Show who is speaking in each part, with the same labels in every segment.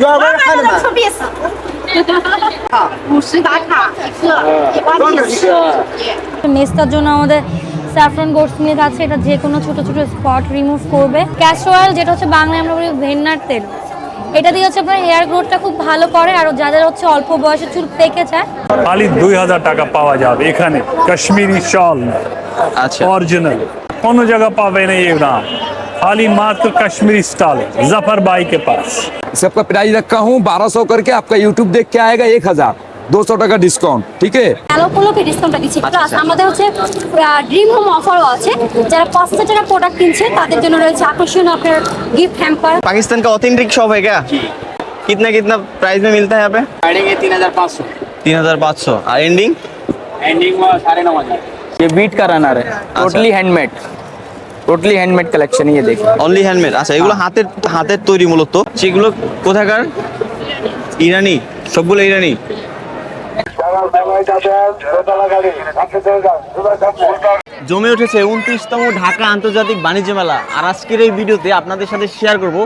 Speaker 1: You are
Speaker 2: 老
Speaker 1: very
Speaker 2: 板的
Speaker 1: handyman.
Speaker 2: 特别少。五十打卡一个，一万
Speaker 1: 多少
Speaker 2: 几
Speaker 1: 钱？
Speaker 3: মেস্তার জন্য আমাদের saffron goat's milk আছে এটা যে কোনো ছোট ছোট স্পট রিমুভ করবে ক্যাস্টর অয়েল যেটা হচ্ছে বাংলায় আমরা বলি ভেন্নার তেল এটা দিয়ে হচ্ছে আপনার হেয়ার গ্রোথটা খুব ভালো করে আর যাদের হচ্ছে অল্প বয়সে চুল পেকে যায়
Speaker 4: খালি দুই হাজার টাকা পাওয়া যাবে এখানে কাশ্মীরি শল
Speaker 5: আচ্ছা
Speaker 4: অরিজিনাল কোনো জায়গা পাবে না এই দাম खाली मात्र कश्मीरी स्टाइल जफर भाई के पास
Speaker 6: सबका प्राइस रखा हूँ बारह सौ करके आपका यूट्यूब देख के आएगा एक हजार दो सौ टका डिस्काउंट ठीक है
Speaker 3: হ্যালো উপলক্ষে ডিসকাউন্টটা দিচ্ছি
Speaker 5: আচ্ছা,
Speaker 3: প্লাস আমাদের হচ্ছে ড্রিম হোম অফারও আছে যারা পাঁচ হাজার টাকা প্রোডাক্ট কিনছে তাদের জন্য রয়েছে আকর্ষণীয় আপনার গিফট হ্যাম্পার
Speaker 5: पाकिस्तान का ऑथेंटिक शॉप है क्या कितना कितना प्राइस में मिलता है यहाँ पे
Speaker 7: पड़ेंगे तीन हजार पाँच सौ
Speaker 5: तीन हजार पाँच सौ और एंडिंग
Speaker 7: एंडिंग में साढ़े नौ हजार
Speaker 8: ये बीट का रनर है totally handmade totally handmade collection ইয়ে দেখি।
Speaker 5: অনলি হ্যান্ডমেড আচ্ছা এগুলো হাতের হাতের তৈরি মূলত। সেগুলো কোথাকার? ইরানি। সবগুলো ইরানি। জমে উঠেছে উনত্রিশতম ঢাকা আন্তর্জাতিক বাণিজ্য মেলা। আর আজকের এই ভিডিওতে আপনাদের সাথে শেয়ার করব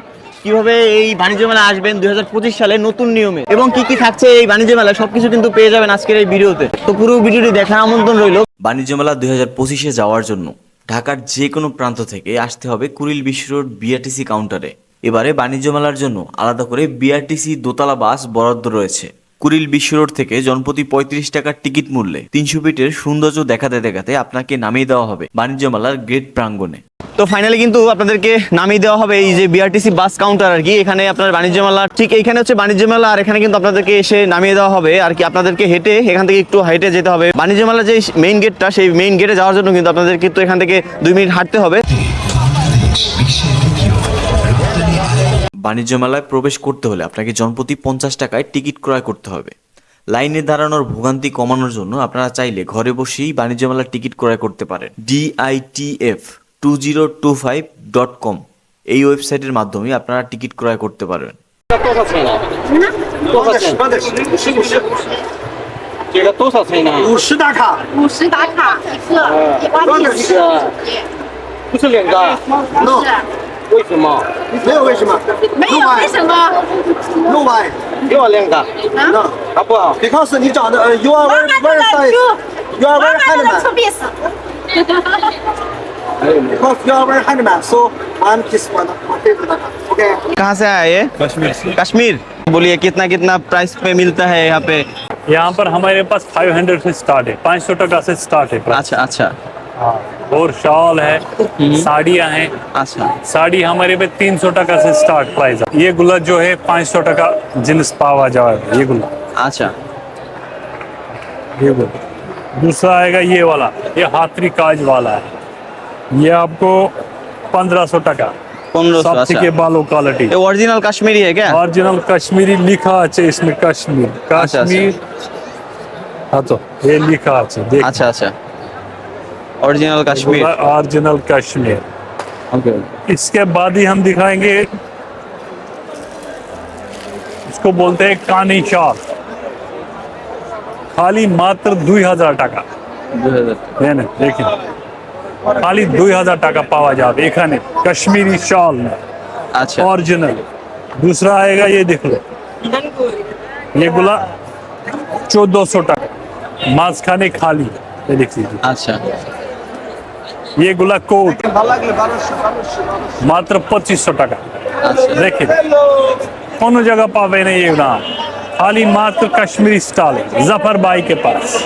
Speaker 5: কীভাবে এই বাণিজ্য মেলা আসবেন দুই হাজার পঁচিশ সালে নতুন নিয়মে। এবং কি কি থাকছে এই বাণিজ্য মেলা সবকিছু কিন্তু পেয়ে যাবেন আজকের এই ভিডিওতে। তো পুরো ভিডিওটি দেখার আমন্ত্রণ রইল।
Speaker 9: বাণিজ্য মেলা দুই হাজার পঁচিশে যাওয়ার জন্য। ঢাকার যে কোনো প্রান্ত থেকে আসতে হবে কুড়িল বিশ্ব রোড বিআরটিসি কাউন্টারে এবারে বাণিজ্য মেলার জন্য আলাদা করে বিআরটিসি দোতলা বাস বরাদ্দ রয়েছে। কুড়িল বিশ্ব রোড থেকে জনপ্রতি পঁয়ত্রিশ টাকার টিকিট মূল্যে তিনশো ফিটের সৌন্দর্য দেখাতে দেখাতে আপনাকে নামিয়ে দেওয়া হবে বাণিজ্য মেলার গ্রেট প্রাঙ্গণে।
Speaker 5: তো ফাইনালি কিন্তু আপনাদেরকে নামিয়ে দেওয়া হবে এই যে বিআরটিসি বাস কাউন্টার আর কি। এখানে আপনার বাণিজ্য মেলা, ঠিক এইখানে হচ্ছে বাণিজ্য মেলা আর এখানে কিন্তু আপনাদেরকে এসে নামিয়ে দেওয়া হবে। আর কি আপনাদেরকে হেঁটে এখান থেকে একটু হেঁটে যেতে হবে। বাণিজ্য মেলা যে মেইন গেটটা সেই মেইন গেটে যাওয়ার জন্য কিন্তু আপনাদের কিন্তু এখান থেকে দুই মিনিট হাঁটতে হবে।
Speaker 9: বাণিজ্য মেলায় প্রবেশ করতে হলে আপনাকে জনপ্রতি পঞ্চাশ টাকায় টিকিট ক্রয় করতে হবে। লাইনে দাঁড়ানোর ভোগান্তি কমানোর জন্য আপনারা চাইলে ঘরে বসেই বাণিজ্য মেলার টিকিট ক্রয় করতে পারেন। DITF Two zero two five dot com এই ওয়েবসাইটের মাধ্যমে আপনারা টিকিট ক্রয় করতে পারবেন
Speaker 7: 这个多少钱呢？
Speaker 1: 五十打卡，
Speaker 2: 五十打卡一个，一万几
Speaker 7: 不是两个，
Speaker 1: No
Speaker 7: 为什么？
Speaker 1: 没有为什么
Speaker 2: 没有为什么？
Speaker 1: ？No why?
Speaker 7: 给我两个，
Speaker 1: No
Speaker 7: 好不好？
Speaker 1: because 你长得呃，you are
Speaker 2: 老
Speaker 1: very
Speaker 2: 板
Speaker 1: very
Speaker 2: 的
Speaker 1: size.
Speaker 2: 就
Speaker 1: You are
Speaker 2: 老
Speaker 1: very
Speaker 2: 板
Speaker 5: कहाँ से आया ये? कश्मीर कश्मीर। बोलिए कितना कितना प्राइस पे मिलता है यहाँ पे?
Speaker 4: यहाँ पर हमारे पास 500 से स्टार्ट है 500 टका से स्टार्ट है
Speaker 5: अच्छा अच्छा।
Speaker 4: हाँ, और शॉल है हम्म। साड़ियाँ हैं।
Speaker 5: अच्छा।
Speaker 4: साड़ी हमारे पे 300 टका से स्टार्ट प्राइस है। ये गुलाब जो है 500 टका जिन्स पावा जाए ये गुलाब।
Speaker 5: अच्छा।
Speaker 4: ये गुला दूसरा आएगा ये वाला ये हाथरी काज वाला है। ये आपको 1500 टका
Speaker 5: पंद्रह सौ
Speaker 4: सब
Speaker 5: अच्छा
Speaker 4: থেকে ভালো কোয়ালিটি
Speaker 5: ये ओरिजिनल कश्मीरी है क्या
Speaker 4: অরিজিনাল কাশ্মীরি লিখা আছে इसमें कश्मीर
Speaker 5: अच्छा।
Speaker 4: कश्मीर हाँ तो ये लिखा আছে देख
Speaker 5: अच्छा अच्छा original Kashmir
Speaker 4: original Kashmir
Speaker 5: okay
Speaker 4: इसके बाद ही हम दिखाएंगे इसको बोलते हैं कानी शाल खाली मात्र দুই হাজার টাকা দেন দেখেন খালি দুই হাজার টাকা পাওয়া যাবে এখানে কাশ্মীরি শল
Speaker 5: अच्छा
Speaker 4: ओरिजिनल दूसरा आएगा ये देख लो ये गुला चौदह सौ टका मांस खाने खाली ये देख लीजिए
Speaker 5: अच्छा
Speaker 4: ये गुला कोट मात्र पच्चीस सौ टका देखिए कोनो जगह पावे नहीं ये नाम खाली मात्र कश्मीरी स्टाइल जफर भाई के पास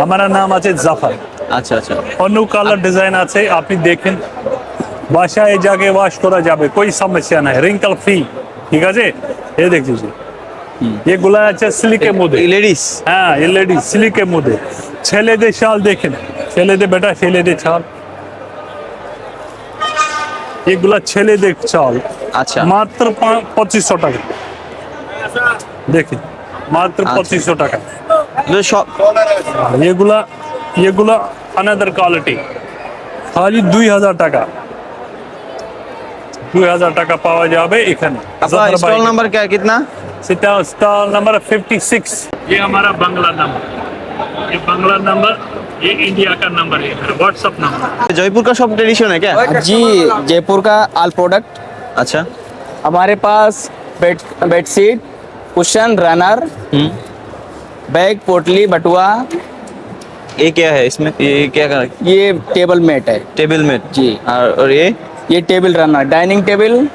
Speaker 4: हमारा नाम আছে জাফর
Speaker 5: আচ্ছা আচ্ছা।
Speaker 4: অন্য কালার ডিজাইন আছে আপনি দেখেন। বাসায় জাগে ওয়াশ করা যাবে কোই সমস্যা নাই রিঙ্কল ফ্রি ঠিক আছে? এ দেখছিস এগুলা আছে সিলিকের মধ্যে।
Speaker 5: লেডিস
Speaker 4: হ্যাঁ লেডিস সিলিকের মধ্যে। ছেলেদের শাল দেখেন ছেলেদের বেটা ছেলেদের শাল। এগুলা ছেলেদের শাল।
Speaker 5: আচ্ছা।
Speaker 4: মাত্র পঁচিশশো টাকা। দেখেন মাত্র পঁচিশশো টাকা। এগুলা এগুলা আনাদার কোয়ালিটি খালি দুই হাজার টাকা দুই হাজার টাকা পাওয়া যাবে এখানে
Speaker 5: आपका स्टॉल नंबर क्या है कितना
Speaker 4: সেটা স্টল नंबर 56 ये हमारा बांग्ला नंबर ये बांग्ला नंबर ये इंडिया का नंबर है व्हाट्सअप नंबर
Speaker 5: जयपुर का शॉप ट्रेडिशन है क्या
Speaker 8: जी जयपुर का आल प्रोडक्ट
Speaker 5: अच्छा
Speaker 8: हमारे पास bed bedsheet cushion runner bag पोटली बटुआ
Speaker 5: ये क्या है? इसमें ये क्या कर
Speaker 8: ये टेबल मेट है।
Speaker 5: टेबल मेट
Speaker 8: जी।
Speaker 5: और ये?
Speaker 8: ये टेबल रनर डाइनिंग टेबल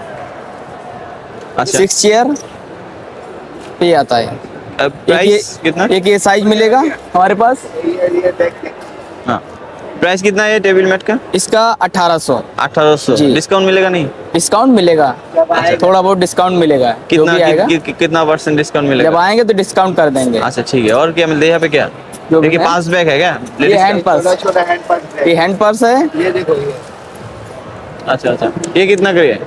Speaker 5: अच्छा।
Speaker 8: सिक्स चेयर ये आता है।
Speaker 5: अब
Speaker 8: एक
Speaker 5: प्राइस
Speaker 8: ये
Speaker 5: कितना?
Speaker 8: एक ये साइज़ मिलेगा हमारे पास?
Speaker 5: हाँ। प्राइस कितना है टेबल मैट का?
Speaker 8: इसका 1800
Speaker 5: अठारह सौ।
Speaker 8: जी।
Speaker 5: डिस्काउंट मिलेगा नहीं?
Speaker 8: डिस्काउंट मिलेगा। थोड़ा बहुत डिस्काउंट मिलेगा।
Speaker 5: कितना कि, कि, कितना परसेंट डिस्काउंट मिलेगा?
Speaker 8: जब आएँगे तो डिस्काउंट कर देंगे।
Speaker 5: अच्छा ठीक है। और क्या मिलता है यहाँ पे क्या? देखिए पास बैग है क्या?
Speaker 8: ये हैंड पर्स
Speaker 1: छोटा हैंड पर्स
Speaker 8: ये हैंड पर्स है।
Speaker 1: ये देखो ये।
Speaker 5: अच्छा अच्छा। ये कितना করে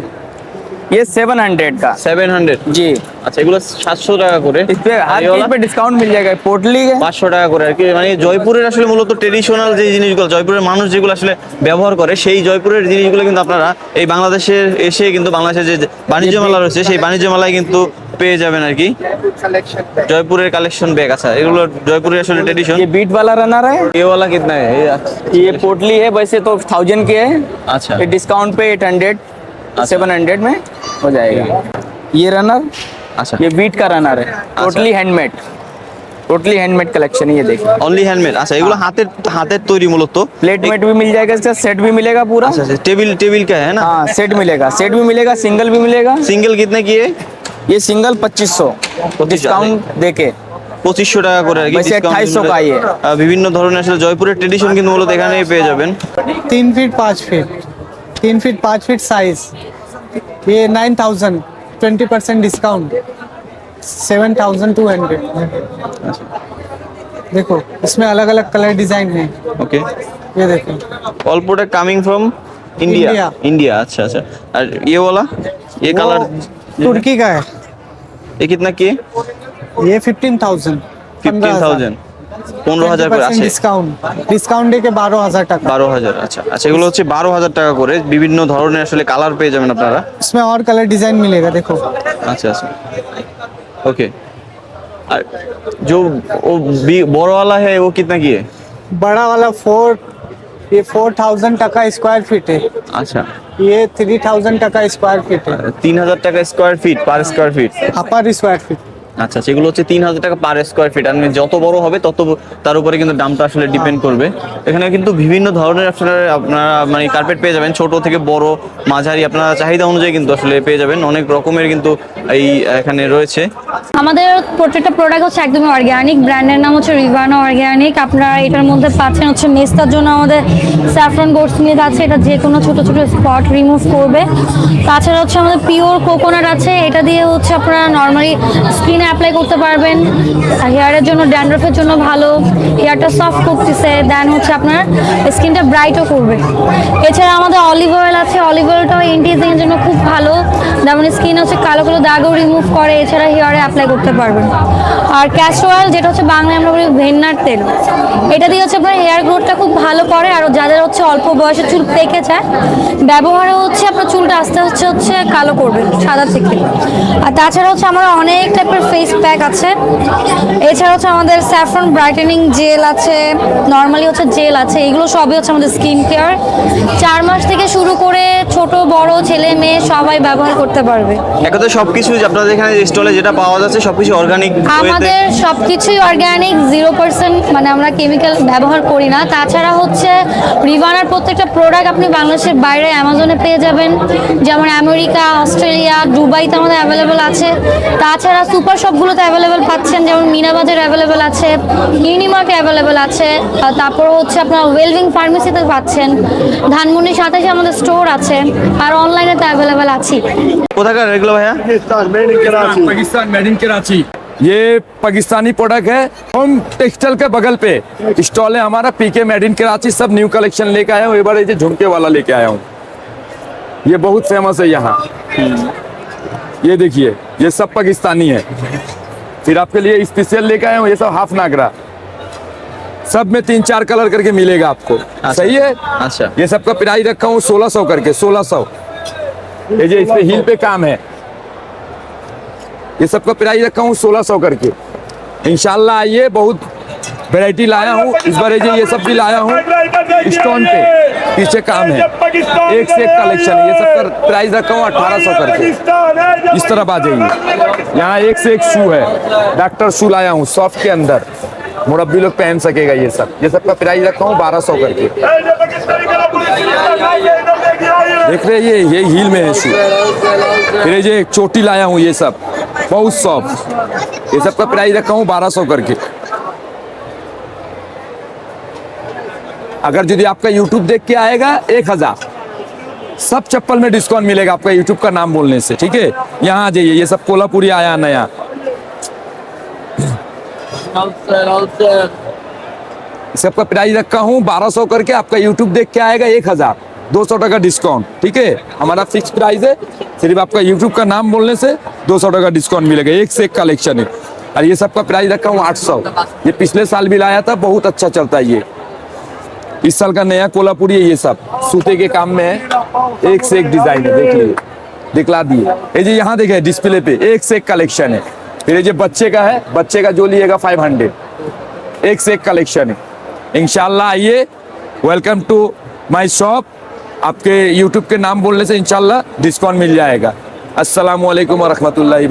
Speaker 8: ये 700 का
Speaker 5: সেভেন হান্ড্রেড
Speaker 8: जी
Speaker 5: আচ্ছা এগুলো সাতশো টাকা করে
Speaker 8: इस पे
Speaker 5: আর
Speaker 8: हर
Speaker 5: এগুলো
Speaker 8: चीज पे डिस्काउंट मिल जाएगा पोटली है
Speaker 5: পাঁচশো টাকা করে আর কি মানে জয়পুরের আসলে মূলত ট্রেডিশনাল যে জিনিসগুলো জয়পুরের মানুষ যেগুলো আসলে ব্যবহার করে সেই জয়পুরের জিনিসগুলো কিন্তু আপনারা এই বাংলাদেশের এসে কিন্তু বাংলাদেশের যে বাণিজ্য মেলা রয়েছে সেই বাণিজ্য মেলায় কিন্তু পেয়ে যাবেন আর কি
Speaker 1: कलेक्शन
Speaker 5: জয়পুরের কালেকশন ব্যাগ আচ্ছা এগুলো জয়পুরের আসলে ট্রেডিশন
Speaker 8: ये बीट वाला रनर है
Speaker 5: ये वाला कितना है ये
Speaker 8: ये पोटली है वैसे तो थाउजेंड के है
Speaker 5: अच्छा
Speaker 8: ये डिस्काउंट पे एट हंड्रेड सेवन हंड्रेड में हो जाएगा ये रनर
Speaker 5: अच्छा
Speaker 8: ये बीट का रनर है totally handmade totally handmade collection ये देखिए
Speaker 5: অনলি হ্যান্ডমেড আচ্ছা এগুলো হাতের হাতের তৈরি মূলত
Speaker 8: प्लेट मेट भी मिल जाएगा इसका सेट भी मिलेगा पूरा
Speaker 5: अच्छा अच्छा टेबिल टेबिल का है ना
Speaker 8: हाँ सेट मिलेगा सेट भी मिलेगा सिंगल भी मिलेगा
Speaker 5: সিঙ্গেল कितने की है
Speaker 8: ये सिंगल पच्चीस सौ डिस्काउंट देके
Speaker 5: পঁচিশশো টাকা করে আর কি
Speaker 8: वैसे
Speaker 5: discount
Speaker 8: 2800 का ये।
Speaker 5: আহ, বিভিন্ন ধরনের আসলে জয়পুরের ট্রেডিশন কিন্তু মূলত এখানেই পেয়ে যাবেন
Speaker 1: तीन फीट पाँच फीट तीन फीट पाँच फीट साइज़ ये nine thousand twenty percent discount seven thousand two hundred देखो इसमें अलग अलग कलर डिज़ाइन है।
Speaker 5: Okay okay.
Speaker 1: ये देखो।
Speaker 5: All product coming from
Speaker 1: India
Speaker 5: India अच्छा अच्छा। और ये वाला? ये कलर
Speaker 1: तुर्की का है।
Speaker 5: ये कितना की
Speaker 1: ये फिफ्टीन थाउज़ेंड
Speaker 5: फिफ्टीन थाउज़ेंड পনেরো হাজার করে আছে
Speaker 1: ডিসকাউন্ট ডিসকাউন্ট ডে के बारह हजार টাকা
Speaker 5: বারো হাজার আচ্ছা আচ্ছা এগুলো হচ্ছে বারো হাজার টাকা করে বিভিন্ন ধরনের আসলে কালার পেয়ে যাবেন আপনারা
Speaker 1: इसमें और कलर डिजाइन मिलेगा देखो
Speaker 5: अच्छा अच्छा ओके और जो वो बी- बड़ो वाला है वो कितना की है
Speaker 1: बड़ा वाला फोर ये four thousand taka square feet है
Speaker 5: अच्छा
Speaker 1: ये three thousand taka square feet है
Speaker 5: তিন হাজার টাকা square feet per square feet
Speaker 1: अपर स्क्वायर फीट
Speaker 5: আচ্ছা সেগুলো হচ্ছে তিন হাজার টাকা পার স্কোয়ার ফিট আর যত বড় হবে তত তার উপরে কিন্তু দামটা আসলে ডিপেন্ড করবে। এখানে কিন্তু বিভিন্ন ধরনের আপনারা আপনারা মানে কার্পেট পেয়ে যাবেন। ছোট থেকে বড় মাঝারি আপনারা চাহিদা অনুযায়ী কিন্তু আসলে পেয়ে যাবেন। অনেক রকমের কিন্তু এই এখানে রয়েছে।
Speaker 3: আমাদের প্রত্যেকটা প্রোডাক্ট হচ্ছে একদমই অর্গ্যানিক ব্র্যান্ডের নাম হচ্ছে রিভানো অর্গ্যানিক আপনারা এটার মধ্যে পাচ্ছেন হচ্ছে মেস্তার জন্য আমাদের স্যাফরন গোডসমিথ আছে। এটা যে কোনো ছোট ছোট স্পট রিমুভ করবে। তাছাড়া হচ্ছে আমাদের পিওর কোকোনাট আছে। এটা দিয়ে হচ্ছে আপনারা নর্মালি স্কিনে অ্যাপ্লাই করতে পারবেন। হেয়ারের জন্য ড্যান্ড্রফের জন্য ভালো। হেয়ারটা সফট করতেছে দেন হচ্ছে আপনার স্কিনটা ব্রাইটও করবে। এছাড়া আমাদের অলিভ অয়েল আছে। অলিভ অয়েলটাও এন্টিজিং এর জন্য খুব ভালো। যেমন স্কিন হচ্ছে কালো কালো দাগও রিমুভ করে, এছাড়া হেয়ারে অ্যাপ্লাই করতে পারবেন। আর ক্যাস্টর অয়েল যেটা হচ্ছে বাংলায় আমরা বলি ভেন্নার তেল। এটা দিয়ে হচ্ছে আপনার হেয়ার গ্রোথটা খুব ভালো করে, আর যাদের হচ্ছে অল্প বয়সে চুল পেকে যায় ব্যবহারে হচ্ছে আপনার চুলটা আস্তে আস্তে হচ্ছে কালো করবে, সাদা থেকে। আর তাছাড়া হচ্ছে আমরা অনেক টাইপের ফেস প্যাক আছে। এছাড়া হচ্ছে আমাদের স্যাফ্রন ব্রাইটেনিং জেল আছে নর্মালি হচ্ছে জেল আছে এগুলো সবই হচ্ছে আমাদের স্কিন কেয়ার চার মাস থেকে শুরু করে ছোট বড় ছেলে মেয়ে সবাই ব্যবহার করতে পারবে।
Speaker 5: একসাথে সবকিছু আপনাদের এখানে স্টলে যেটা পাওয়া যাচ্ছে সবকিছু অর্গানিক
Speaker 3: আমাদের সবকিছুই অর্গানিক জিরো পার্সেন্ট মানে আমরা কেমিক্যাল ব্যবহার করি না। তাছাড়া হচ্ছে রিভানার প্রত্যেকটা প্রোডাক্ট আপনি বাংলাদেশের বাইরে অ্যামাজনে পেয়ে যাবেন। যেমন আমেরিকা অস্ট্রেলিয়া দুবাইতে আমাদের অ্যাভেলেবেল আছে। তাছাড়া সুপার শপগুলোতে অ্যাভেলেবেল পাচ্ছেন যেমন মিনাবাজার অ্যাভেলেবেল আছে ইউনিমার্টে অ্যাভেলেবেল আছে আর তারপর হচ্ছে আপনার ওয়েলভিং ফার্মেসিতে পাচ্ছেন ধানমন্ডির সাথে সাথে আমাদের স্টোর আছে আর অনলাইনে তো অ্যাভেলেবেল আছি
Speaker 5: কোথাকার এগুলো ভাইয়া
Speaker 6: पाकिस्तान मेड इन कराची ये पाकिस्तानी प्रोडक्ट है होम टेक्सटाइल के बगल पे स्टॉल है हमारा पीके मेड इन कराची सब न्यू कलेक्शन लेके आया हूँ एक बार ये झुमके वाला लेके आया हूँ ये बहुत फेमस है यहाँ ये देखिए ये सब पाकिस्तानी है। फिर आपके लिए स्पेशल लेके आया हूँ ये सब हाफ़ नागरा। सब में तीन चार कलर करके मिलेगा आपको। सही है?
Speaker 5: अच्छा।
Speaker 6: ये सबका प्राइस रखा हूँ सोलह सौ करके सोलह सौ। ये जो इस पे हील पे काम है। ये सबका प्राइस रखा हूँ सोलह सौ करके। इंशाल्लाह आइए बहुत वैरायटी लाया हूँ, इस बार ये सब भी लाया हूँ। स्टोन पे। पीछे काम है। एक से एक कलेक्शन है। ये सब का प्राइस रखा हूँ अठारह सौ करके। इस तरफ़ आ जाइए। यहाँ एक से एक शू है। डॉक्टर शू लाया हूँ सॉफ्ट के अंदर। मुरब्बी लोग पहन सकेगा ये सब। ये सब का प्राइस रखा हूँ बारह सौ करके। देख रहे ये ये हील में है शू फिर ये चोटी लाया हूँ ये सब। बहुत सॉफ्ट ये सब का प्राइस रखा हूँ बारह सौ करके। अगर यदि आपका YouTube देख के आएगा, एक हज़ार। सब चप्पल में डिस्काउंट मिलेगा आपका YouTube का नाम बोलने से, ठीक है? यहाँ आ जाइए, ये सब कोल्हापुरी आया नया। सबका प्राइस रखा हूँ, बारह सौ करके आपका यूट्यूब देख के आएगा एक हज़ार। दो सौ टका डिस्काउंट, ठीक है? हमारा फिक्स प्राइस है, सिर्फ़ आपका यूट्यूब का नाम बोलने से दो सौ टका डिस्काउंट मिलेगा, एक से एक कलेक्शन है। और ये सबका प्राइस रखा हूँ आठ सौ। ये पिछले साल भी लाया था, बहुत अच्छा चलता है ये। इस साल का नया कोल्हापुरी है ये सब। सूते के काम में है। एक से एक डिज़ाइन है, देख लीजिए दिखला दिए। ये जी यहाँ देखे डिस्प्ले पे। एक से एक कलेक्शन है। फिर ये बच्चे का है। बच्चे का जो लिएगा फाइव हंड्रेड एक से एक कलेक्शन है। इनशाला आइए। वेलकम टू माई शॉप आपके यूट्यूब के नाम बोलने से इंशाल्लाह डिस्काउंट मिल जाएगा। अस्सलाम वालेकुम वरहमतुल्लाहि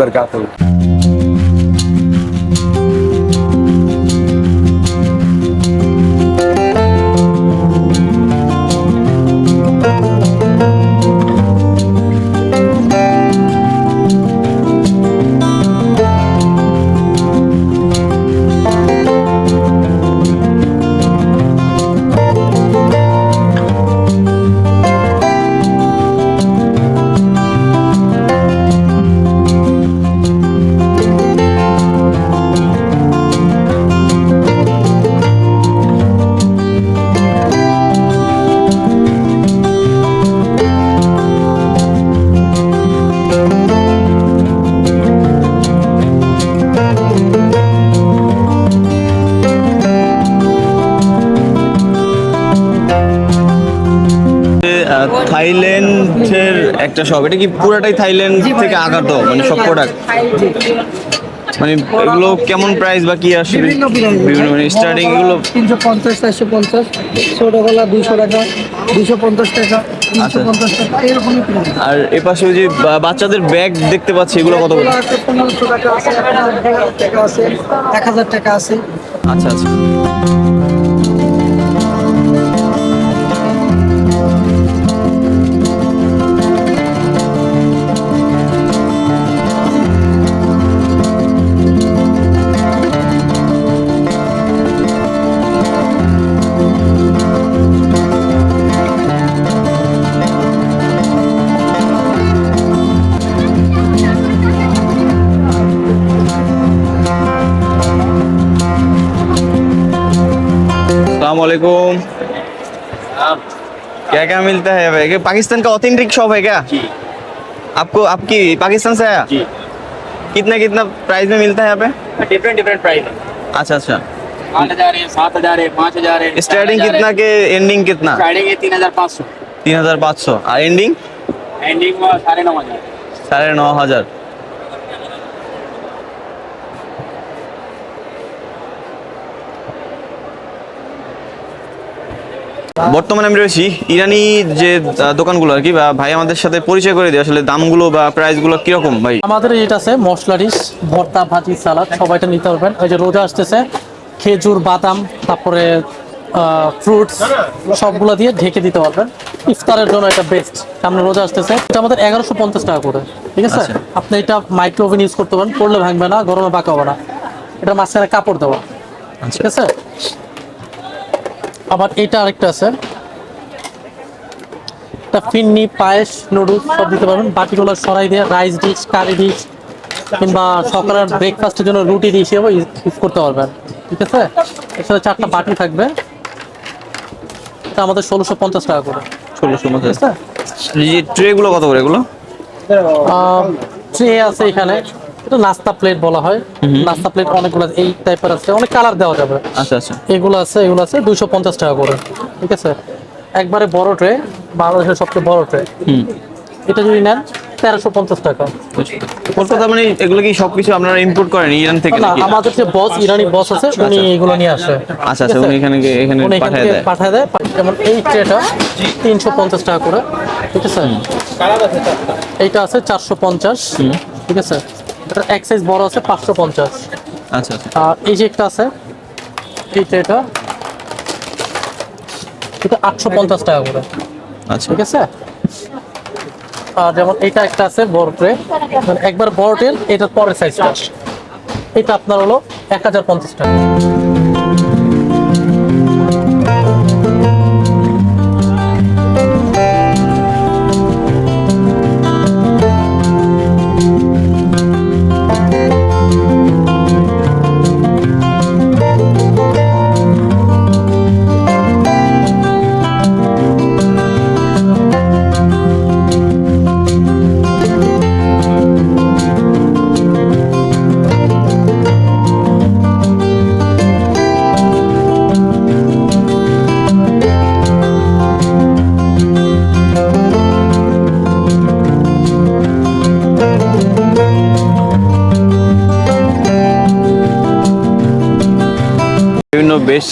Speaker 5: একটা শপ এটা কি পুরাটাই থাইল্যান্ড থেকে আগত মানে সব প্রোডাক্ট মানে এগুলো কেমন প্রাইস বা কি আসে? বিভিন্ন মানে স্টার্টিং এগুলো
Speaker 1: তিনশো পঞ্চাশ চারশো পঞ্চাশ ছোটো গলা দুশো টাকা দুশো পঞ্চাশ টাকা
Speaker 5: আচ্ছা। আর এ পাশে ওই যে বাচ্চাদের ব্যাগ দেখতে পাচ্ছি এগুলো কত
Speaker 1: পনেরোশো টাকা আছে এক হাজার টাকা আছে।
Speaker 5: আচ্ছা আচ্ছা। मिलता है भाई ये पाकिस्तान का ऑथेंटिक शॉप है क्या आपको आपकी पाकिस्तान से आया
Speaker 8: जी
Speaker 5: कितना कितना प्राइस में मिलता है यहाँ पे
Speaker 8: डिफरेंट डिफरेंट प्राइस
Speaker 5: अच्छा अच्छा
Speaker 8: आठ हजार है सात हजार है पाँच हजार है
Speaker 5: स्टार्टिंग कितना के एंडिंग कितना
Speaker 8: स्टार्टिंग है तीन हजार पाँच सौ
Speaker 5: तीन हजार पाँच सौ और एंडिंग
Speaker 8: एंडिंग साढ़े नौ हजार
Speaker 5: साढ़े नौ हजार বর্তমানে আমি রয়েছি ইরানি যে দোকানগুলো আর কি বা ভাই আমাদের সাথে পরিচয় করে দিয়ে আসলে দামগুলো বা প্রাইসগুলো কীরকম ভাই?
Speaker 10: আমাদের এটা আছে মশলা ডিশ ভর্তা ভাজি সালাদ সবাইটা নিতে পারবেন। ওই যে রোজা আসতেছে খেজুর বাদাম তারপরে ফ্রুটস সবগুলো দিয়ে ঢেকে দিতে পারবেন। ইফতারের জন্য এটা বেস্ট সামনে রোজা আসতেছে এটা আমাদের এগারোশো পঞ্চাশ টাকা করে ঠিক আছে?
Speaker 5: আচ্ছা।
Speaker 10: আপনি এটা মাইক্রো ওভেন ইউজ করতে পারেন পড়লে ভাঙবে না গরমে পাকা হবে না। এটা মাঝখানে কাপড় দেওয়া ঠিক আছে? আবার এটা আরেকটা আছে। একটা ফিন্নি পায়েস নুডলস সব দিতে পারবেন। বাকিগুলো সরাই দিয়ে রাইস ডিশ কারি ডিশ কিংবা সকালের ব্রেকফাস্টের জন্য রুটি হিসেবে ইউজ করতে পারবেন। ঠিক আছে? এর সাথে চারটা বাটি থাকবে। এটা আমাদের ষোলোশো পঞ্চাশ টাকা করে।
Speaker 5: ষোলোশো যে ট্রেগুলো কত করে এগুলো?
Speaker 10: ট্রে আছে এখানে। এটা নাস্তা প্লেট বলা হয়। নাস্তা প্লেট অনেকগুলো এই টাইপের আছে। অনেক কালার দেওয়া যাবে।
Speaker 5: আচ্ছা আচ্ছা।
Speaker 10: এগুলো আছে এগুলো আছে দুইশো পঞ্চাশ টাকা করে। ঠিক আছে? একবারে বড় ট্রে বাংলাদেশের সবচেয়ে বড় ট্রে এটা যদি নেন তেরোশো পঞ্চাশ টাকা।
Speaker 5: কলকাতা মানে এগুলো কি সবকিছু আপনারা ইম্পোর্ট করেন ইরান থেকে
Speaker 10: না আমাদের যে বস ইরানি বস আছে উনি এগুলো নিয়ে আসে।
Speaker 5: আচ্ছা? উনি এখানে এখানে পাঠায় দেয়।
Speaker 10: পাঠায় দেয়। যেমন এই ট্রেটা তিনশো পঞ্চাশ টাকা করে। ঠিক আছে? এইটা আছে চারশো পঞ্চাশ। ঠিক আছে? এটা এক সাইজ বড় আছে পাঁচশো পঞ্চাশ।
Speaker 5: আচ্ছা আচ্ছা।
Speaker 10: আর এই যে একটা আছে এই এটা। এটা আটশো পঞ্চাশ টাকা করে।
Speaker 5: আচ্ছা।
Speaker 10: ঠিক আছে? আর যেমন এটা একটা আছে বড় ট্রে। মানে একবার বড় ট্রেন এটার পরের সাইজটা এটা আপনার হলো এক হাজার পঞ্চাশ টাকা।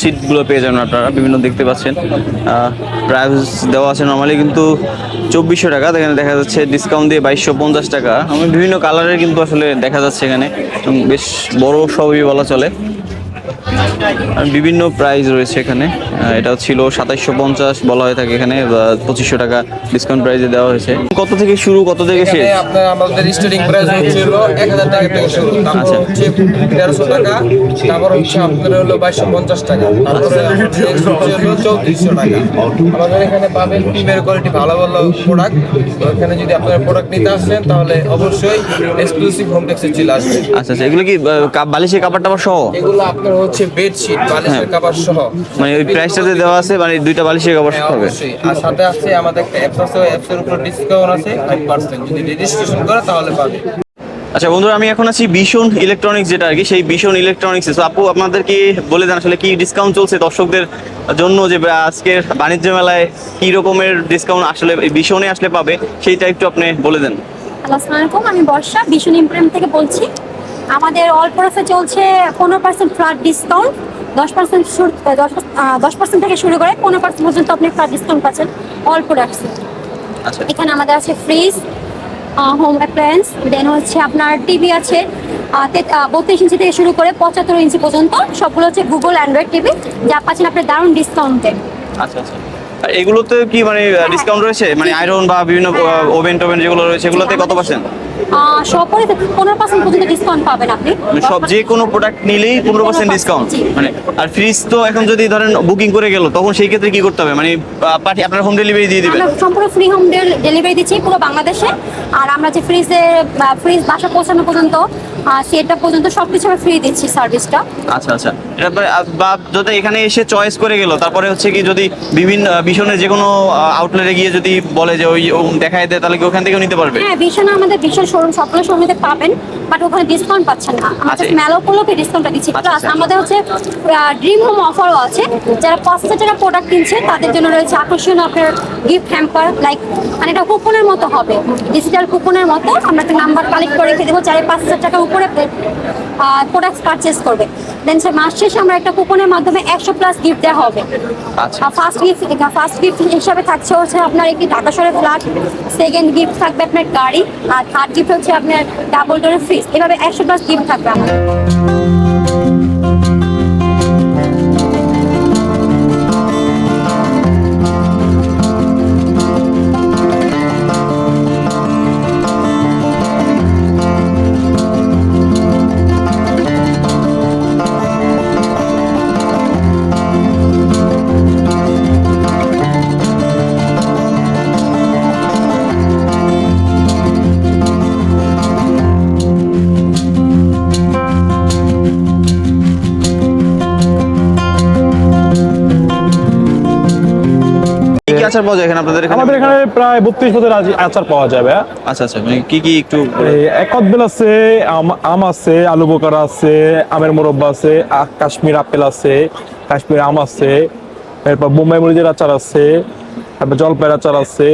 Speaker 5: বিভিন্ন বেডশিটগুলো পেয়ে যাবেন আপনারা, বিভিন্ন দেখতে পাচ্ছেন। প্রাইস দেওয়া আছে নর্মালি কিন্তু চব্বিশশো টাকা, এখানে দেখা যাচ্ছে ডিসকাউন্ট দিয়ে বাইশশো পঞ্চাশ টাকা। আমি বিভিন্ন কালারের কিন্তু আসলে দেখা যাচ্ছে এখানে বেশ বড় সবই বলা চলে। বিভিন্ন প্রাইস রয়েছে এখানে। এটা ছিল সাতাইশশো পঞ্চাশ বলা হয়ে থাকে এখানে পঁচিশশো টাকা ডিসকাউন্ট প্রাইসে দেওয়া হয়েছে। কত থেকে শুরু কত থেকে শেষ?
Speaker 8: আমাদের স্টার্টিং প্রাইস হচ্ছিল এক হাজার টাকা থেকে শুরু
Speaker 5: আচ্ছা।
Speaker 8: তেরোশো টাকা তারপর হচ্ছে আপনার হলো বাইশশো পঞ্চাশ টাকা তারপরে হলো চৌত্রিশশো টাকা। আমাদের এখানে পাবেন প্রিমিয়ার কোয়ালিটি ভালো ভালো প্রোডাক্ট এখানে যদি আপনারা প্রোডাক্ট নিতে আসেন তাহলে অবশ্যই এক্সক্লুসিভ হোম টেক্সে চলে আসবে।
Speaker 5: আচ্ছা আচ্ছা এগুলো কি বালিশের কাপড় টাপড় সহ?
Speaker 8: এগুলো আপনার হচ্ছে বেডশিট বালিশের কাপড় সহ।
Speaker 5: মানে ওই প্রাইসটাতে দেওয়া আছে মানে দুইটা বালিশের কাপড়
Speaker 8: হ্যাঁ,
Speaker 5: হবে।
Speaker 8: অবশ্যই। আর সাথে আছে আমাদের একটা অ্যাপস আছে অ্যাপসের উপর ডিসকাউন্ট আছে ফাইভ পার্সেন্ট যদি রেজিস্ট্রেশন করে তাহলে পাবে।
Speaker 5: আচ্ছা বন্ধুরা আমি এখন আছি ভীষণ ইলেকট্রনিক্স যেটা আর কি সেই ভীষণ ইলেকট্রনিক্স তো আপু আপনাদেরকে বলে দেন আসলে কি ডিসকাউন্ট চলছে দর্শকদের জন্য যে আজকের বাণিজ্য মেলায় কি রকমের ডিসকাউন্ট আসলে ভীষণে আসলে পাবে সেইটা একটু আপনি বলে দেন।
Speaker 2: আসসালামু আলাইকুম। আমি বর্ষা ভীষণ ইমপ্রেম থেকে বলছি। আমাদের অল প্রফে চলছে পনেরো পার্সেন্ট ফ্ল্যাট ডিসকাউন্ট দশ পার্সেন্ট দশ দশ পার্সেন্ট থেকে শুরু করে পনেরো পার্সেন্ট পর্যন্ত আপনি ফ্ল্যাট ডিসকাউন্ট পাচ্ছেন অল প্রোডাক্টসে
Speaker 5: আচ্ছা।
Speaker 2: এখানে আমাদের আছে ফ্রিজ হোম অ্যাপ্লায়েন্স দেন হচ্ছে আপনার টিভি আছে বত্রিশ ইঞ্চি থেকে শুরু করে পঁচাত্তর ইঞ্চি পর্যন্ত সবগুলো হচ্ছে গুগল অ্যান্ড্রয়েড টিভি যা পাচ্ছেন আপনি দারুণ ডিসকাউন্টে
Speaker 5: আচ্ছা আচ্ছা। আর এগুলোতে কি মানে ডিসকাউন্ট রয়েছে? মানে আয়রন বা বিভিন্ন ওভেন টোভেন যেগুলো রয়েছে এগুলোতে কত পার্সেন্ট
Speaker 2: পনেরো পার্সেন্ট পর্যন্ত ডিসকাউন্ট পাবেন আপনি।
Speaker 5: মানে সব যে কোনো প্রোডাক্ট নিলেই পনেরো পার্সেন্ট ডিসকাউন্ট মানে আর ফ্রিজ তো এখন যদি ধরেন বুকিং করে গেল তখন সেই ক্ষেত্রে কি করতে হবে? মানে আপনার হোম ডেলিভারি দিয়ে দিবেন।
Speaker 2: আমরা সম্পূর্ণ ফ্রি হোম ডেলিভারি দিচ্ছি পুরো বাংলাদেশে। আর আমরা যে ফ্রিজে ফ্রিজ বাসা পৌঁছানো পর্যন্ত সেটা পর্যন্ত সবকিছু আমরা ফ্রি দিচ্ছি সার্ভিসটা
Speaker 5: আচ্ছা আচ্ছা। এটা পরে, বা যদি এখানে এসে চয়েস করে গেল তারপরে হচ্ছে কি যদি বিভিন্ন ভীষণের যে কোনো আউটলেটে গিয়ে যদি বলে যে ওই দেখায় দেয় তাহলে কি ওখান থেকেও নিতে পারবে?
Speaker 2: হ্যাঁ ভীষণ আমাদের ভীষণ শোরুম সবগুলো শোরুমে পাবেন বাট ওখানে ডিসকাউন্ট পাচ্ছেন না।
Speaker 5: আচ্ছা।
Speaker 2: আমাদের মেলা উপলক্ষে ডিসকাউন্টটা দিচ্ছি।
Speaker 5: আচ্ছা,
Speaker 2: প্লাস
Speaker 5: আচ্ছা।
Speaker 2: আমাদের হচ্ছে ড্রিম হোম অফারও আছে। যারা পাঁচ হাজার টাকা প্রোডাক্ট কিনছে তাদের জন্য রয়েছে আকর্ষণীয় আপনার গিফট হ্যাম্পার লাইক মানে এটা কুপনের মতো হবে। ডিজিটাল কুপনের মতো। আমরা একটা নাম্বার কালেক্ট করে রেখে দেবো যারা পাঁচ হাজার টাকার উপরে প্রোডাক্টস পারচেস করবে। দেন সে মাস শেষে আমরা একটা কুপনের মাধ্যমে একশো প্লাস গিফট দেওয়া হবে।
Speaker 5: আচ্ছা।
Speaker 2: ফার্স্ট গিফট ফার্স্ট গিফট হিসাবে থাকছে হচ্ছে আপনার একটি ঢাকা শহরের ফ্ল্যাট সেকেন্ড গিফট থাকবে আপনার গাড়ি। আর থার্ড গিফট হচ্ছে আপনার ডাবল ডোরের ফ্রিজ এভাবে একশো প্লাস গিফট থাকবে আমাদের।
Speaker 5: আচার পাওয়া যায় এখানে আপনাদের এখানে?
Speaker 11: আমাদের এখানে প্রায় বত্রিশ পদের আচার পাওয়া যাবে।
Speaker 5: আচ্ছা আচ্ছা মানে কি কি একটু
Speaker 11: একদবেল আছে আম- আম আছে আলু বোকারা আছে আমের মোরব্বা আছে কাশ্মীর আপেল আছে কাশ্মীর আম আছে এরপর বোম্বাই মরিচের আচার আছে তারপর জলপাইয়ের আচার আছে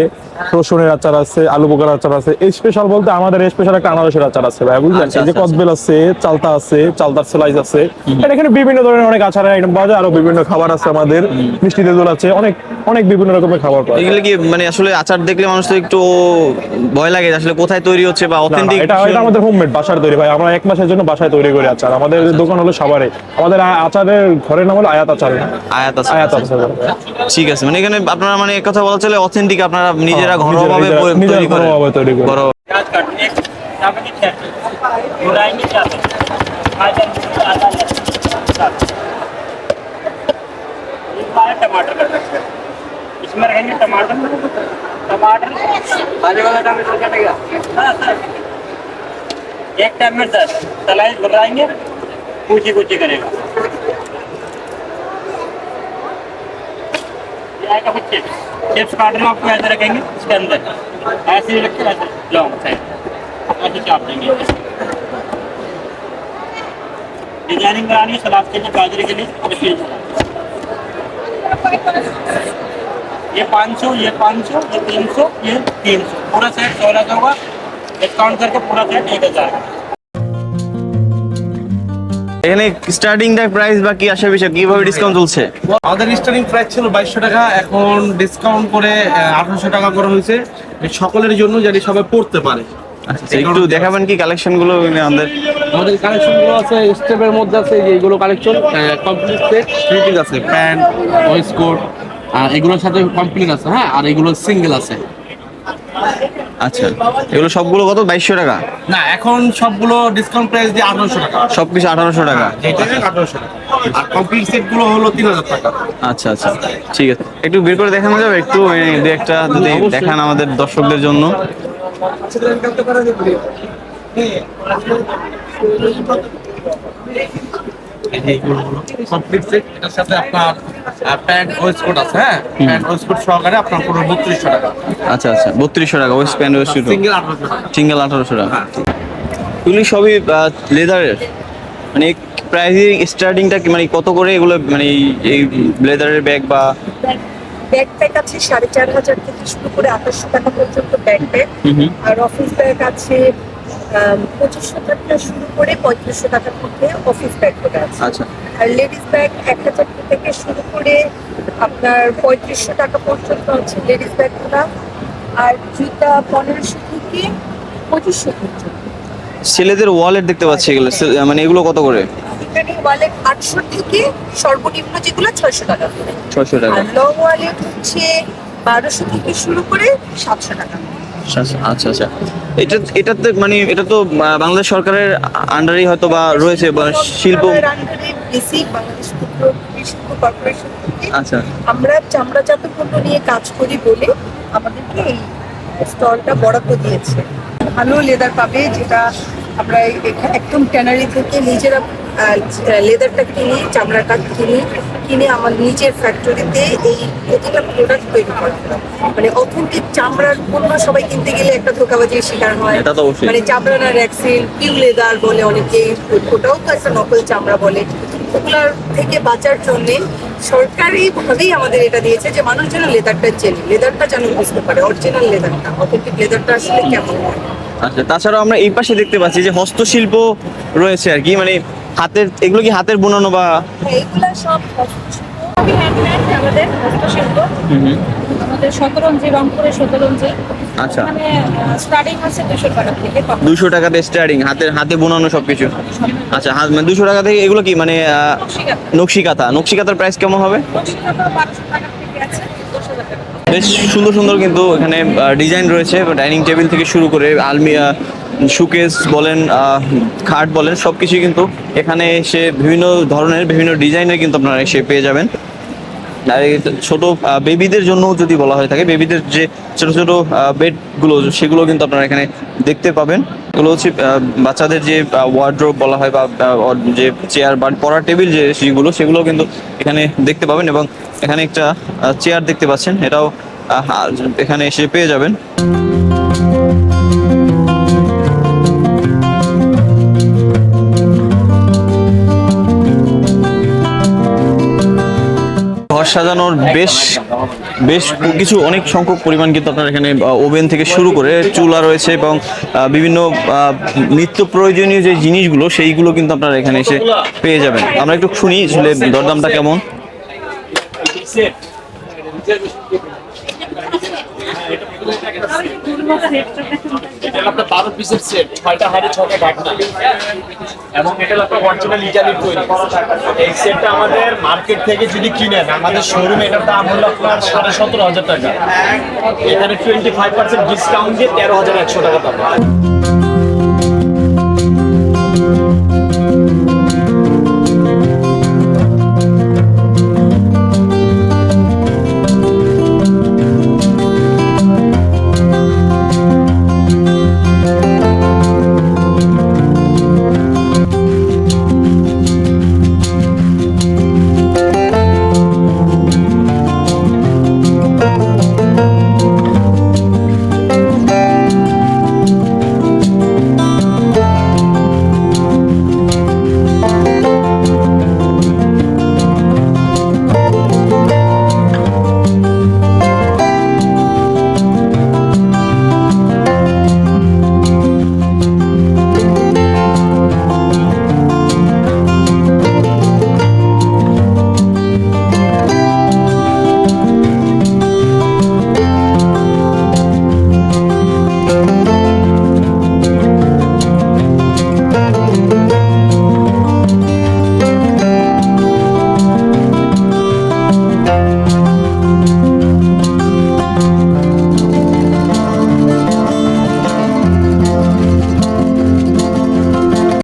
Speaker 11: রসুনের আচার আছে আলু বোকার আচার আছে। স্পেশাল বলতে আমাদের স্পেশাল একটা আনারসের আচার আছে ভাই বুঝলেন?
Speaker 5: আচ্ছা,
Speaker 11: এই যে
Speaker 5: আচ্ছা,
Speaker 11: কদবেল আছে চালতা আছে চালতার স্লাইস আছে। আর এখানে বিভিন্ন ধরনের অনেক আচারের আইটেম পাওয়া যায় আরও বিভিন্ন খাবার আছে আমাদের। মিষ্টি তেঁতুল আছে অনেক অনেক বিভিন্ন রকমের খাবার পাওয়া যায়।
Speaker 5: এগুলো কি মানে আসলে আচার দেখলে মানুষ তো একটু ভয় লাগে আসলে কোথায় তৈরি হচ্ছে বা অথেন্টিক
Speaker 11: এটা এটা আমাদের হোমমেড বাসার তৈরি ভাই আমরা এক মাসের জন্য বাসায় তৈরি করি আচার। আমাদের দোকান হলো সাভারে। আমাদের আচারের ঘরের নাম হলো আয়াত আচার।
Speaker 5: আয়াত
Speaker 11: আচার।
Speaker 5: ঠিক আছে মানে এখানে আপনারা মানে কথা বলা চলে অথেন্টিক আপনারা ঘরোয়াভাবে
Speaker 11: নিজেরা-
Speaker 5: বই-
Speaker 11: নিজেরা
Speaker 5: তৈরি করেন
Speaker 11: ঘরোয়াভাবে তৈরি করি।
Speaker 5: ঘরোয়া
Speaker 12: इसमें रहेंगे टमाटर टमाटर आने वाला टमाटर कटेगा हाँ सर एक टाइम में सर सलाइस बनाएंगे कुची कुची करेगा आएगा फिर चिप्स चिप्स काट रहे आपको ऐसे रखेंगे, इसके अंदर। ऐसे ही रखते ऐसे। लॉन्ग साइड ऐसे चाप देंगे। डिज़ाइनिंग करानी है, सलाद के लिए, गाजर के लिए और फिर ये 500 ये 500 ये 300 ये 300 पूरा सेट सोलह सौ का डिस्काउंट करके पूरा सेट एक हज़ार
Speaker 5: এখানে স্টার্টিং দা প্রাইস বা কি আসার বিষয় কীভাবে ডিসকাউন্ট চলছে?
Speaker 8: আমাদের স্টার্টিং প্রাইস ছিল বাইশশো টাকা এখন ডিসকাউন্ট করে আঠারোশো টাকা করা হয়েছে। সকলের জন্য যাতে সবাই পড়তে পারে।
Speaker 5: আচ্ছা একটু দেখাবেন কি কালেকশনগুলো এখানে আমাদের
Speaker 8: আমাদের কালেকশনগুলো আছে স্টেপের মধ্যে আছে যে এগুলো কালেকশন কমপ্লিট সেট ফিটিং আছে প্যান্ট ওয়েস্টকোট আর এগুলোর সাথে কমপ্লিট আছে হ্যাঁ? আর এগুলো সিঙ্গেল আছে।
Speaker 5: আচ্ছা এগুলো সবগুলো কত? বাইশশো টাকা?
Speaker 8: না এখন সবগুলো ডিসকাউন্ট প্রাইস দিয়ে আঠারোশো টাকা।
Speaker 5: সবকিছু আঠারোশো টাকা।
Speaker 8: যেটা আঠারোশো টাকা। আর কমপ্লিট সেটগুলো হলো তিন হাজার টাকা।
Speaker 5: আচ্ছা আচ্ছা ঠিক আছে। একটু বের করে দেখানো যাবে? একটু দু একটা যদি দেখান আমাদের দর্শকদের জন্য।
Speaker 8: কমপ্লিট সেট এটার সাথে আপনার প্যান্ট ওয়েস্টকোট আছে হ্যাঁ? প্যান্ট ওয়েস্টকোট সহকারে আপনার পুরো বত্রিশশো টাকা।
Speaker 5: আচ্ছা আচ্ছা বত্রিশশো টাকা ওয়েস্ট প্যান্ট ওয়েস্ট
Speaker 8: সিঙ্গেল আঠারোশো টাকা।
Speaker 5: সিঙ্গেল আঠারোশো টাকা। এগুলি সবই লেদারের মানে প্রাইসিং স্টার্টিংটা কি মানে কত করে এগুলো মানে এই- লেদারের ব্যাগ বা
Speaker 13: ব্যাগ প্যাক আছে সাড়ে চার হাজার থেকে শুরু করে আঠাশশো টাকা পর্যন্ত ব্যাগ প্যাক আর অফিস ব্যাগ আছে পঁচিশশো টাকা শুরু করে পঁয়ত্রিশশো টাকা থেকে অফিস ব্যাগ করে আছে।
Speaker 5: আচ্ছা।
Speaker 13: আর লেডিস ব্যাগ এক হাজার থেকে শুরু করে আপনার পঁয়ত্রিশশো টাকা পর্যন্ত আছে লেডিস ব্যাগগুলো আর জুতা পনেরোশো থেকে পঁচিশশো পর্যন্ত।
Speaker 5: ছেলেদের ওয়ালেট দেখতে পাচ্ছি এগুলো। মানে এগুলো কত করে?
Speaker 13: এখানে ওয়ালেট আটশো থেকে সর্বনিম্ন যেগুলো ছয়শো টাকা করে।
Speaker 5: ছয়শো টাকা।
Speaker 13: লং ওয়ালেট হচ্ছে বারোশো থেকে শুরু করে সাতশো টাকা।
Speaker 5: আচ্ছা আচ্ছা আচ্ছা এটা এটাতে মানে এটা তো বাংলাদেশ সরকারের আন্ডারেই হয়তো বা রয়েছে বা শিল্প আচ্ছা।
Speaker 13: আমরা চামড়াজাত পণ্য নিয়ে কাজ করি বলে আমাদেরকে এই স্টলটা বরাদ্দ দিয়েছে। ভালো লেদার পাবে যেটা আমরা একদম ট্যানারি থেকে নিজেরা লেদারটা কিনি চামড়াটা কিনি কিনে আমার নিজের ফ্যাক্টরিতে এই প্রতিটা প্রোডাক্ট তৈরি করা মানে অথেন্টিক চামড়ার পণ্য সবাই কিনতে গেলে একটা ধোকাবাজির শিকার হয়। মানে চামড়া না র্যাক্সিল পিউ লেদার বলে অনেকে ওটাও তো একটা নকল চামড়া বলে। ওগুলার থেকে বাঁচার জন্য সরকারি ভাবেই আমাদের এটা দিয়েছে যে মানুষ যেন লেদারটা চেনে। লেদারটা যেন বুঝতে পারে অরিজিনাল লেদারটা অথেন্টিক লেদারটা আসলে কেমন হয়।
Speaker 5: আচ্ছা তাছাড়াও আমরা এই পাশে দেখতে পাচ্ছি যে হস্তশিল্প রয়েছে আর কি মানে হাতের এগুলো কি হাতের বোনানো বা
Speaker 13: এইগুলা সব হ্যান্ডমেড আমাদের হস্তশিল্প। আমাদের শতরঞ্জি রংপুরের শতরঞ্জি
Speaker 5: আচ্ছা।
Speaker 13: মানে স্টার্টিং আছে দুশো টাকা থেকে
Speaker 5: দুশো টাকাতে স্টার্টিং হাতের হাতে বোনানো সবকিছু। আচ্ছা মানে দুশো টাকা থেকে এগুলো কি মানে নকশিকাতা। নকশিকাতার প্রাইস কেমন হবে?
Speaker 13: বারোশো টাকা থেকে আছে দশ হাজার টাকা
Speaker 5: বেশ সুন্দর সুন্দর কিন্তু এখানে ডিজাইন রয়েছে ডাইনিং টেবিল থেকে শুরু করে আলমিয়া সুকেস বলেন খাট বলেন সব কিছুই কিন্তু এখানে এসে বিভিন্ন ধরনের, বিভিন্ন ডিজাইনের কিন্তু আপনারা এসে পেয়ে যাবেন। ছোট বেবিদের জন্য যদি বলা হয়ে থাকে বেবিদের যে ছোট ছোট বেডগুলো সেগুলো কিন্তু আপনারা এখানে দেখতে পাবেন। এগুলো হচ্ছে বাচ্চাদের যে ওয়ার্ড্রোপ বলা হয় বা যে চেয়ার বা পড়ার টেবিল যে সেগুলো সেগুলো কিন্তু এখানে দেখতে পাবেন এবং এখানে একটা চেয়ার দেখতে পাচ্ছেন। এটাও এখানে এসে পেয়ে যাবেন। সাজানোর বেশ বেশ কিছু অনেক সংখ্যক পরিমাণ কিন্তু আপনার এখানে ওভেন থেকে শুরু করে চুলা রয়েছে এবং বিভিন্ন নিত্য প্রয়োজনীয় যে জিনিসগুলো, সেইগুলো কিন্তু আপনারা এখানে এসে পেয়ে যাবেন। আমরা একটু শুনি, আসলে দরদামটা কেমন?
Speaker 14: আপনার বারো পিসের সেট ছয়টা হাড়ি ছটা বাটনা এবং এটা আপনার অরিজিনাল ইটালির তৈরি। এই সেটটা আমাদের মার্কেট থেকে যদি কিনেন, আমাদের শোরুমে এটার দাম হলো আপনার সাড়ে সতেরো হাজার টাকা। এখানে টোয়েন্টি ফাইভ পার্সেন্ট ডিসকাউন্ট দিয়ে তেরো হাজার একশো টাকা পাবেন